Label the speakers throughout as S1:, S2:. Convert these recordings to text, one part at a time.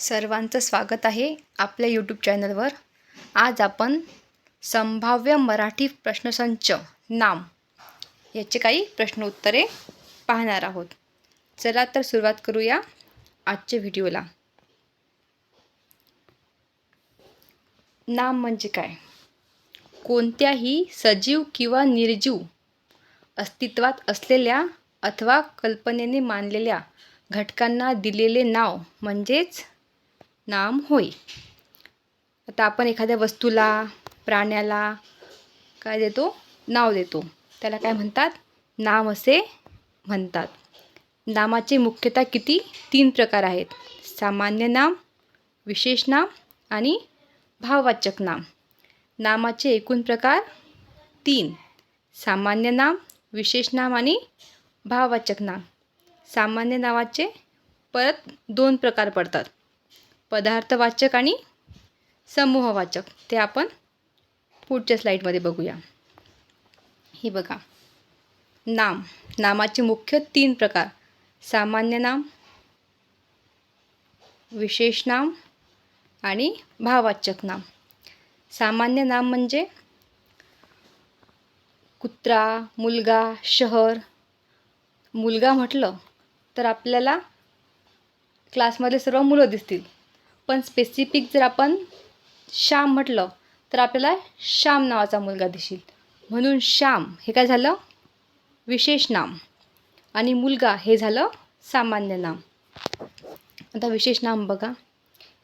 S1: सर्वांचं स्वागत आहे आपल्या यूट्यूब चॅनलवर आज आपण संभाव्य मराठी प्रश्नसंच नाम याचे काही प्रश्न उत्तरे पाहणार आहोत. चला तर सुरुवात करूया आजच्या व्हिडिओला नाम म्हणजे काय? कोणत्याही सजीव किंवा निर्जीव अस्तित्वात असलेल्या अथवा कल्पनेने मानलेल्या घटकांना दिलेले नाव म्हणजेच नाम होय. आता आपण एखाद्या वस्तूला प्राण्याला काय देतो? नाव देतो. त्याला काय म्हणतात? नाम असे म्हणतात. नामाचे मुख्यतः किती? तीन प्रकार आहेत. सामान्य नाम विशेष नाम आणि भाववाचक नाम. नामाचे एकूण प्रकार तीन. सामान्य नाम विशेष नाम आणि भाववाचक नाम. सामान्य नावाचे परत दोन प्रकार पडतात. पदार्थवाचक आणि समूहवाचक. ते आपण पुढच्या स्लाईडमध्ये बघूया. हे बघा. नाम. नामाचे मुख्य तीन प्रकार. सामान्य नाम विशेष नाम आणि भाववाचक नाम. सामान्य नाम म्हणजे कुत्रा मुलगा शहर. मुलगा म्हटलं तर आपल्याला क्लासमधले सर्व मुलं दिसतील. पण स्पेसिफिक जर आपण श्याम म्हटलं तर आपल्याला श्याम नावाचा मुलगा दिसेल. म्हणून श्याम हे काय झालं? विशेष नाम. आणि मुलगा हे झालं सामान्य नाम. आता विशेष नाम बघा.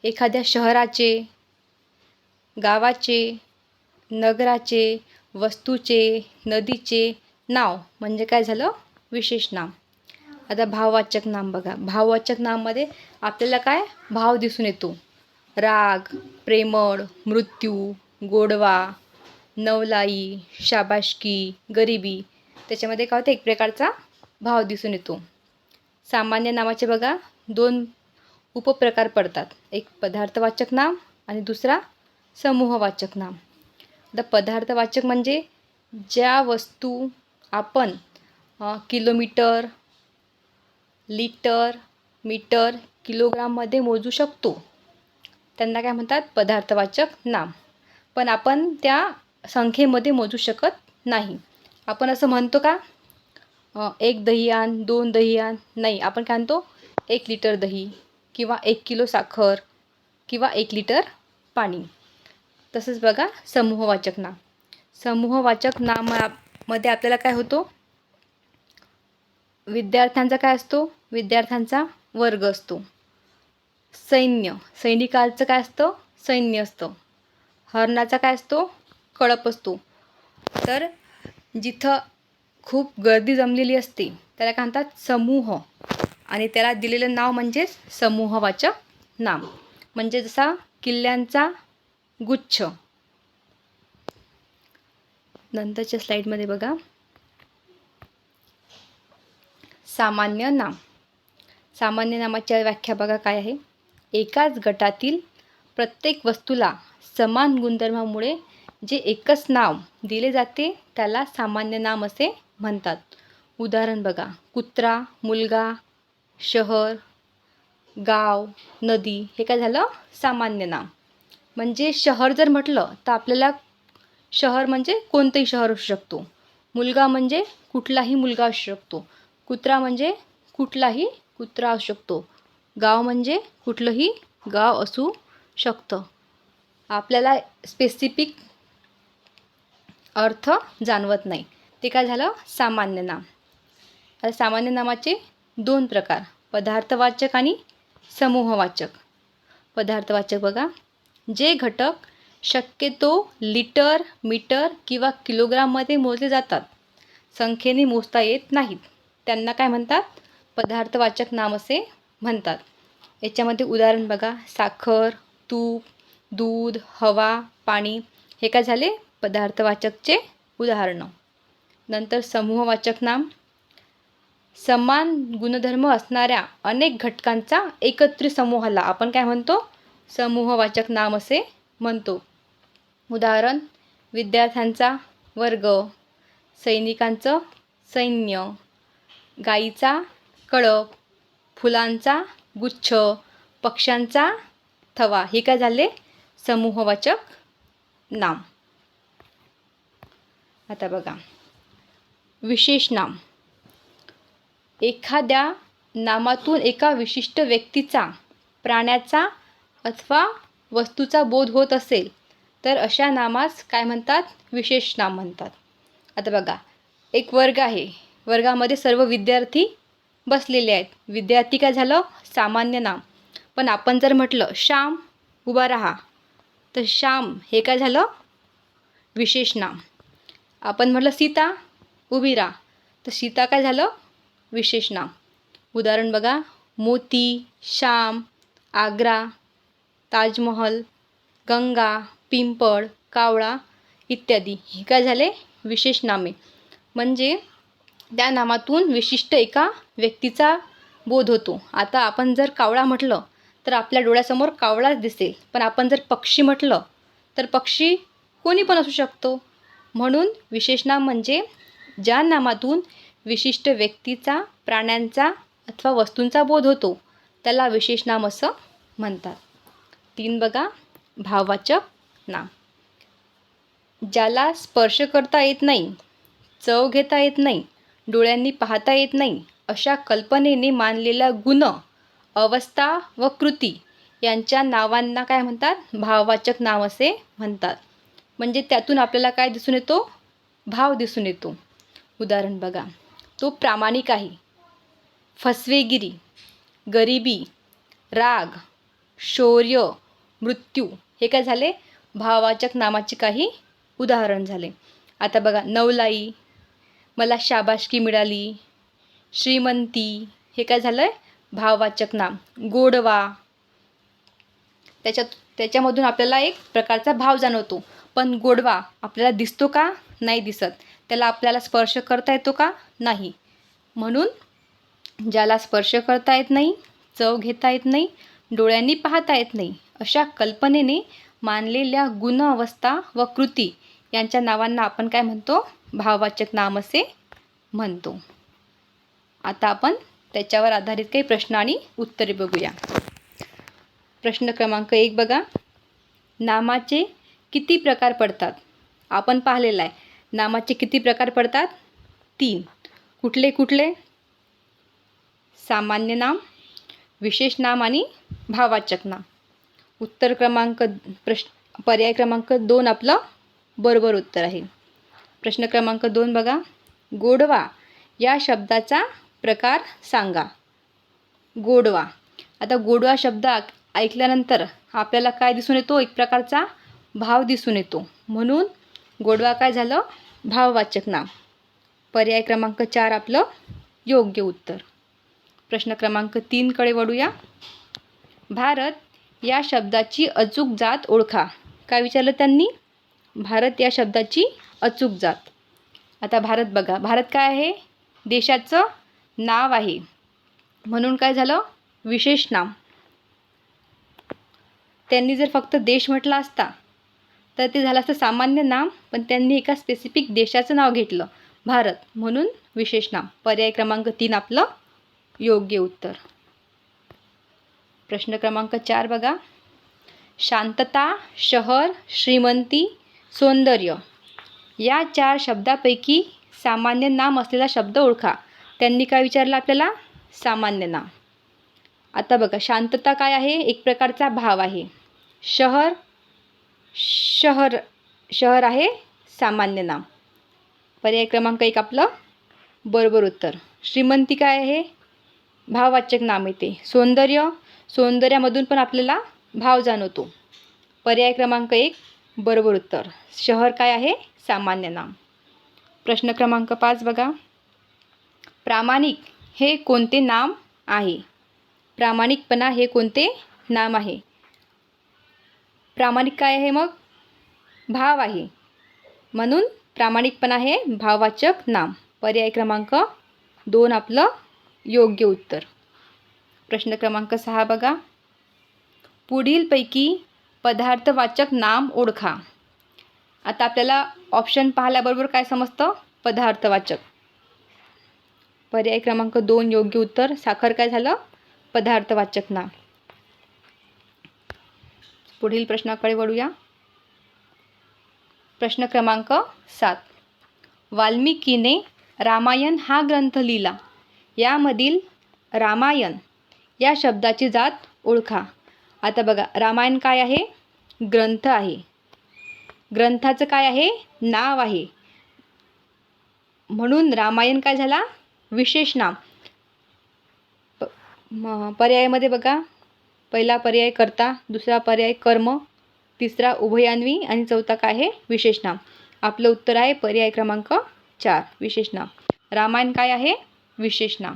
S1: एखाद्या शहराचे गावाचे नगराचे वस्तूचे नदीचे नाव म्हणजे काय झालं? विशेष नाम. आता भाववाचक नाम बघा. भाववाचक नाममध्ये आपल्याला काय? भाव दिसून येतो. राग प्रेमळ मृत्यू गोडवा नवलाई शाबाशकी गरिबी. त्याच्यामध्ये काय होतं? एक प्रकारचा भाव दिसून येतो. सामान्य नामाचे बघा दोन उपप्रकार पडतात. एक पदार्थवाचक नाम आणि दुसरा समूहवाचक नाम. आता पदार्थवाचक म्हणजे ज्या वस्तू आपण किलोमीटर लिटर मीटर किलोग्राममध्ये मोजू शकतो. त्यांना काय म्हणतात? पदार्थवाचक नाम. पण आपण त्या संख्येमध्ये मोजू शकत नाही. आपण असं म्हणतो का? एक दही आण दोन दही आण नाही. आपण काय म्हणतो? एक लिटर दही किंवा एक किलो साखर किंवा एक लिटर पाणी. तसंच बघा समूहवाचक नाम. समूहवाचक नामामध्ये आपल्याला काय होतो? विद्यार्थ्यांचा काय असतो? विद्यार्थ्यांचा वर्ग असतो. सैन्य सैनिकांचं काय असतं? सैन्य असतं. हरणाचा काय असतो? कळप असतो. तर जिथं खूप गर्दी जमलेली असते त्याला काय म्हणतात? समूह. आणि त्याला दिलेलं नाव म्हणजेच समूहवाचक नाम. म्हणजे जसा किल्ल्यांचा गुच्छ. नंतरच्या स्लाईडमध्ये बघा. सामान्य नाम. सामान्य नामाच्या व्याख्या बघा काय आहे? एकाच गटातील प्रत्येक वस्तूला समान गुणधर्मामुळे जे एकच नाव दिले जाते त्याला सामान्य नाम असे म्हणतात. उदाहरण बघा. कुत्रा मुलगा शहर गाव नदी हे काय झालं? सामान्य नाम. म्हणजे शहर जर म्हटलं तर आपल्याला शहर म्हणजे कोणतंही शहर असू शकतो. मुलगा म्हणजे कुठलाही मुलगा असू शकतो. कुत्रा म्हणजे कुठलाही कुत्रा असू शकतो. गाव म्हणजे कुठलंही गाव असू शकतं. आपल्याला स्पेसिफिक अर्थ जाणवत नाही. ते काय झालं? सामान्य नाम. आता सामान्य नामाचे दोन प्रकार. पदार्थवाचक आणि समूहवाचक. पदार्थवाचक बघा. जे घटक शक्यतो लिटर मीटर किंवा किलोग्राममध्ये मोजले जातात. संख्येने मोजता येत नाहीत. त्यांना काय म्हणतात? पदार्थवाचक नाम असे म्हणतात. याच्यामध्ये उदाहरण बघा. साखर तूप दूध हवा पाणी हे काय झाले? पदार्थवाचकचे उदाहरणं. नंतर समूहवाचक नाम. समान गुणधर्म असणाऱ्या अनेक घटकांचा एकत्रित समूहाला आपण काय म्हणतो? समूहवाचक नाम असे म्हणतो. उदाहरण. विद्यार्थ्यांचा वर्ग. सैनिकांचं सैन्य. गाईचा कळप फुलांचा गुच्छ पक्ष्यांचा थवा. हे काय झाले? समूहवाचक नाम. आता बघा. विशेष नाम. एखाद्या नामातून एका विशिष्ट व्यक्तीचा प्राण्याचा अथवा वस्तूचा बोध होत असेल तर अशा नामास काय म्हणतात? विशेष नाम म्हणतात. आता बघा. एक वर्ग आहे. वर्गामध्ये सर्व विद्यार्थी बसलेले आहेत. विद्यार्थी काय झालं? सामान्य नाम. पण आपण जर म्हटलं श्याम उभा राहा. तर श्याम हे काय झालं? विशेष नाम. आपण म्हटलं सीता उभी राहा. तर सीता काय झालं? विशेष नाम. उदाहरण बघा. मोती श्याम आग्रा ताजमहल गंगा पिंपळ कावळा इत्यादी. हे काय झाले? विशेष नामे. म्हणजे त्या नामातून विशिष्ट एका व्यक्तीचा बोध होतो. आता आपण जर कावळा म्हटलं तर आपल्या डोळ्यासमोर कावळाच दिसेल. पण आपण जर पक्षी म्हटलं तर पक्षी कोणी पण असू शकतो. म्हणून विशेष नाम म्हणजे ज्या नामातून विशिष्ट व्यक्तीचा प्राण्यांचा अथवा वस्तूंचा बोध होतो त्याला विशेष नाम असं म्हणतात. तीन बघा भाववाचक नाम. ज्याला स्पर्श करता येत नाही चव घेता येत नाही डोळ्यांनी पाहता येत नाही अशा कल्पनेने मानलेला गुण अवस्था व कृती यांच्या नावांना काय म्हणतात? भाववाचक नाव असे म्हणतात. म्हणजे त्यातून आपल्याला काय दिसून येतो? भाव दिसून येतो. उदाहरण बघा. तो प्रामाणिक आहे. फसवेगिरी गरिबी राग शौर्य मृत्यू हे काय झाले? भाववाचक नामाचे काही उदाहरण झाले. आता बघा नवलाई मला शाबाशकी मिळाली. श्रीमंती हे काय झालं आहे भाववाचक नाम. गोडवा. त्याच्यात त्याच्यामधून आपल्याला एक प्रकारचा भाव जाणवतो. पण गोडवा आपल्याला दिसतो का? नाही दिसत. त्याला आपल्याला स्पर्श करता येतो का? नाही. म्हणून ज्याला स्पर्श करता येत नाही चव घेता येत नाही डोळ्यांनी पाहता येत नाही अशा कल्पनेने मानलेल्या गुण अवस्था व कृती यांच्या नावांना आपण काय म्हणतो? भाववाचक नाम असे म्हणतो. आता आपण त्याच्यावर आधारित काही प्रश्न आणि उत्तरे बघूया. प्रश्न क्रमांक एक बघा. नामाचे किती प्रकार पडतात? आपण पाहिलेलं आहे. नामाचे किती प्रकार पडतात? तीन. कुठले कुठले? सामान्य नाम विशेष नाम आणि भाववाचक नाम. उत्तर क्रमांक प्रश्न पर्याय क्रमांक दोन आपलं बरोबर उत्तर आहे. प्रश्न क्रमांक दोन बघा. गोडवा या शब्दाचा प्रकार सांगा. गोडवा. आता गोडवा शब्द ऐकल्यानंतर आपल्याला काय दिसून येतो? एक प्रकारचा भाव दिसून येतो. म्हणून गोडवा काय झालं? भाववाचक नाम. पर्याय क्रमांक चार आपलं योग्य उत्तर. प्रश्न क्रमांक तीनकडे वळूया. भारत या शब्दाची अचूक जात ओळखा. काय विचारलं त्यांनी? भारत या शब्दाची अचूक जात. आता भारत बघा. भारत काय आहे? देशाचं नाव आहे. म्हणून काय झालं? विशेष नाम. त्यांनी जर फक्त देश म्हटला असता तर ते झालं असतं सामान्य नाम पण त्यांनी एका स्पेसिफिक देशाचं नाव घेतलं. भारत. म्हणून विशेष नाम. पर्याय क्रमांक तीन आपलं योग्य उत्तर. प्रश्न क्रमांक चार बघा. शांतता शहर श्रीमंती सौंदर्य. या चार शब्दापैकी सामान्य नाम असलेला शब्द ओळखा. त्यांनी काय विचारलं आपल्याला? सामान्य नाम. आता बघा शांतता काय आहे? एक प्रकारचा भाव आहे. शहर शहर शहर आहे सामान्य नाम. पर्याय क्रमांक एक आपलं. बरोबर उत्तर. श्रीमंती काय आहे? भाववाचक नाम येते सौंदर्य सौंदर्यामधून पण आपल्याला भाव जाणवतो. पर्याय क्रमांक एक. बरोबर उत्तर. शहर काय आहे? सामान्य नाम. प्रश्न क्रमांक पाच बघा. प्रामाणिक हे कोणते नाम आहे? प्रामाणिकपणा हे कोणते नाम आहे? प्रामाणिक काय आहे मग? भाव आहे. म्हणून प्रामाणिकपणा हे भाववाचक नाम. पर्याय क्रमांक दोन आपलं योग्य उत्तर. प्रश्न क्रमांक सहा बघा. पुढीलपैकी पदार्थवाचक नाम ओळखा. आता आपल्याला ऑप्शन पाहिल्याबरोबर काय समजतं? पदार्थवाचक. पर्याय क्रमांक दोन योग्य उत्तर साखर काय झालं? पदार्थवाचक नाम. पुढील प्रश्नाकडे वळूया. प्रश्न क्रमांक सात. वाल्मिकीने रामायण हा ग्रंथ लिहिला. यामधील रामायण या शब्दाची जात ओळखा. आता बघा रामायण काय आहे? ग्रंथ आहे. ग्रंथाचं काय आहे? नाव आहे. म्हणून रामायण काय झाला? विशेष नाम. प म पर्यायामध्ये बघा. पहिला पर्याय कर्ता दुसरा पर्याय कर्म तिसरा उभयान्वी आणि चौथा काय आहे? विशेष नाम. आपलं उत्तर आहे पर्याय क्रमांक चार विशेष नाम. रामायण काय आहे? विशेष नाम.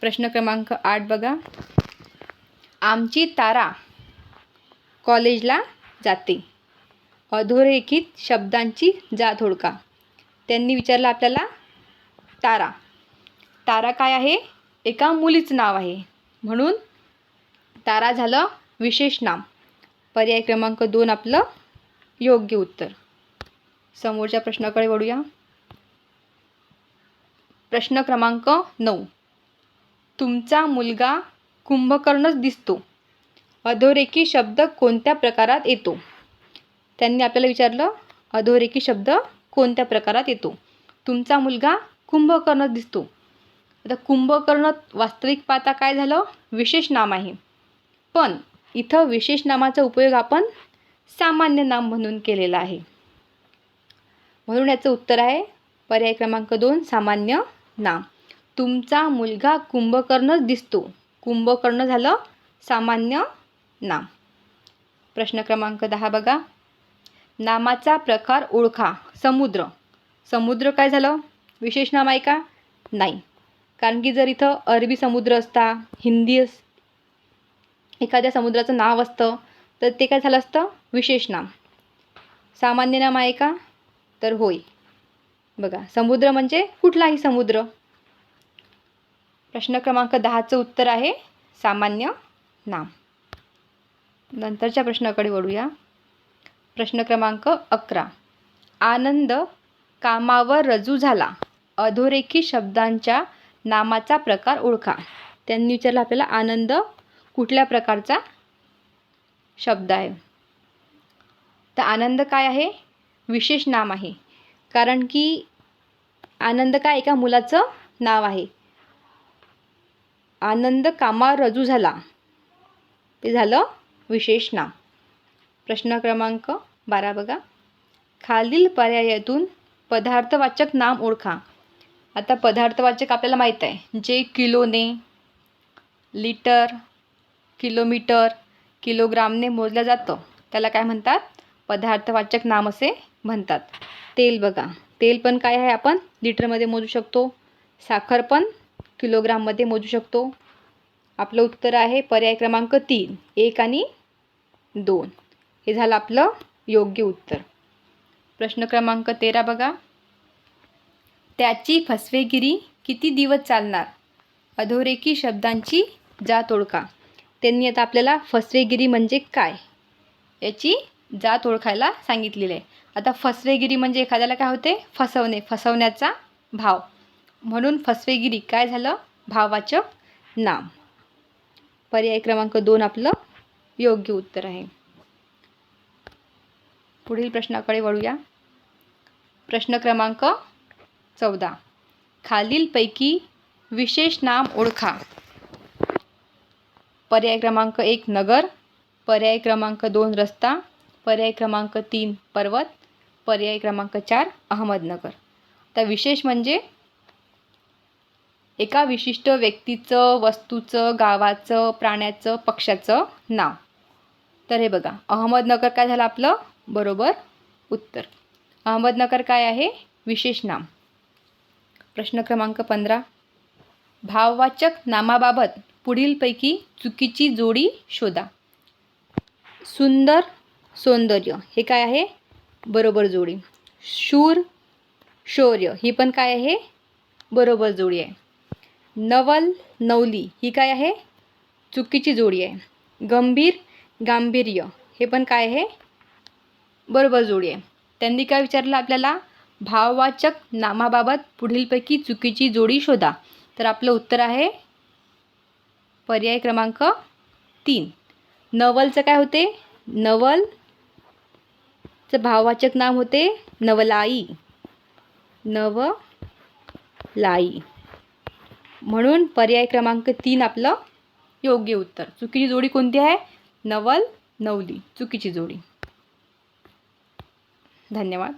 S1: प्रश्न क्रमांक आठ बघा. आमची तारा कॉलेजला जाते. अधोरेखित शब्दांची जात थोडका त्यांनी विचारलं आपल्याला तारा. तारा काय आहे? एका मुलीचं नाव आहे. म्हणून तारा झालं विशेष नाम. पर्याय क्रमांक दोन आपलं योग्य उत्तर. समोरच्या प्रश्नाकडे वळूया. प्रश्न क्रमांक नऊ. तुमचा मुलगा कुंभकर्णच दिसतो. अधोरेखी शब्द कोणत्या प्रकारात येतो? त्यांनी आपल्याला विचारलं अधोरेखी शब्द कोणत्या प्रकारात येतो? तुमचा मुलगा कुंभकर्ण दिसतो. आता कुंभकर्ण वास्तविक पाहता काय झालं? विशेष नाम आहे. पण इथं विशेष नामाचा उपयोग आपण सामान्य नाम म्हणून केलेला आहे. म्हणून याचं उत्तर आहे पर्याय क्रमांक दोन सामान्य नाम. तुमचा मुलगा कुंभकर्णच दिसतो. कुंभकर्ण झालं सामान्य नाम प्रश्न क्रमांक दहा बघा. नामाचा प्रकार ओळखा. समुद्र. समुद्र काय झालं? विशेष नाम आहे का? नाही. कारण की जर इथं अरबी समुद्र असता हिंदी अस एखाद्या समुद्राचं नाव असतं तर ते काय झालं असतं? विशेष नाम. सामान्य नाम आहे का? तर होय. बघा समुद्र म्हणजे कुठलाही समुद्र? प्रश्न क्रमांक दहाचं उत्तर आहे सामान्य नाम. नंतरच्या प्रश्नाकडे वळूया. प्रश्न क्रमांक अकरा. आनंद कामावर रजू झाला. अधोरेखी शब्दांच्या नामाचा प्रकार ओळखा. त्यांनी विचारलं आपल्याला आनंद कुठल्या प्रकारचा शब्द आहे? तर आनंद काय आहे? विशेष नाम आहे. कारण की आनंद काय एका मुलाचं नाव आहे? आनंद कामावर रजू झाला. ते झालं विशेष नाम. प्रश्न क्रमांक बारा बघा. खालील पर्यायातून पदार्थवाचक नाम ओळखा. आता पदार्थवाचक आपल्याला माहीत आहे. जे किलोने लिटर किलोमीटर किलोग्रामने मोजलं जातं. त्याला काय म्हणतात? पदार्थवाचक नाम असे म्हणतात. तेल बघा. तेल पण काय आहे आपण? लिटरमध्ये मोजू शकतो. साखर पण किलोग्राममध्ये मोजू शकतो. आपलं उत्तर आहे पर्याय क्रमांक तीन. एक आणि दोन. हे झालं आपलं योग्य उत्तर. प्रश्न क्रमांक तेरा बघा. त्याची फसवेगिरी किती दिवस चालणार? अधोरेखी शब्दांची जात ओळखा. त्यांनी आता आपल्याला फसवेगिरी म्हणजे काय? याची जात ओळखायला सांगितलेली आहे. आता फसवेगिरी म्हणजे एखाद्याला काय होते? फसवणे फसवण्याचा भाव. म्हणून फसवेगिरी काय झालं? भाववाचक नाम. पर्याय क्रमांक दोन आपलं योग्य उत्तर आहे. पुढील प्रश्नाकडे वळूया. प्रश्न क्रमांक चौदा. खालीलपैकी विशेष नाम ओळखा. पर्याय क्रमांक एक नगर. पर्याय क्रमांक दोन रस्ता. पर्याय क्रमांक तीन पर्वत. पर्याय क्रमांक चार अहमदनगर. तर विशेष म्हणजे एका विशिष्ट व्यक्तीचं वस्तूचं गावाचं प्राण्याचं पक्षाचं नाव. तर हे बघा अहमदनगर काय झालं आपलं? बरोबर उत्तर. अहमदनगर काय आहे? विशेष नाम. प्रश्न क्रमांक पंधरा. भाववाचक नामाबाबत पुढीलपैकी चुकीची जोडी शोधा. सुंदर सौंदर्य हे काय आहे? बरोबर जोडी. शूर शौर्य ही पण काय आहे? बरोबर जोडी आहे. नवल नवली ही काय आहे? चुकीची जोडी आहे. गंभीर गांभीर्य. हे पण काय आहे? बरोबर जोडी आहे. त्यांनी काय विचारलं आपल्याला? भाववाचक नामाबाबत पुढीलपैकी चुकीची जोडी शोधा. तर आपलं उत्तर आहे पर्याय क्रमांक तीन. नवलचं काय होते? नवल चं भाववाचक नाम होते नवलाई. नवलाई. म्हणून पर्याय क्रमांक तीन आपलं योग्य उत्तर. चुकीची जोडी कोणती आहे? नवल नवली. चुकीची जोडी. धन्यवाद.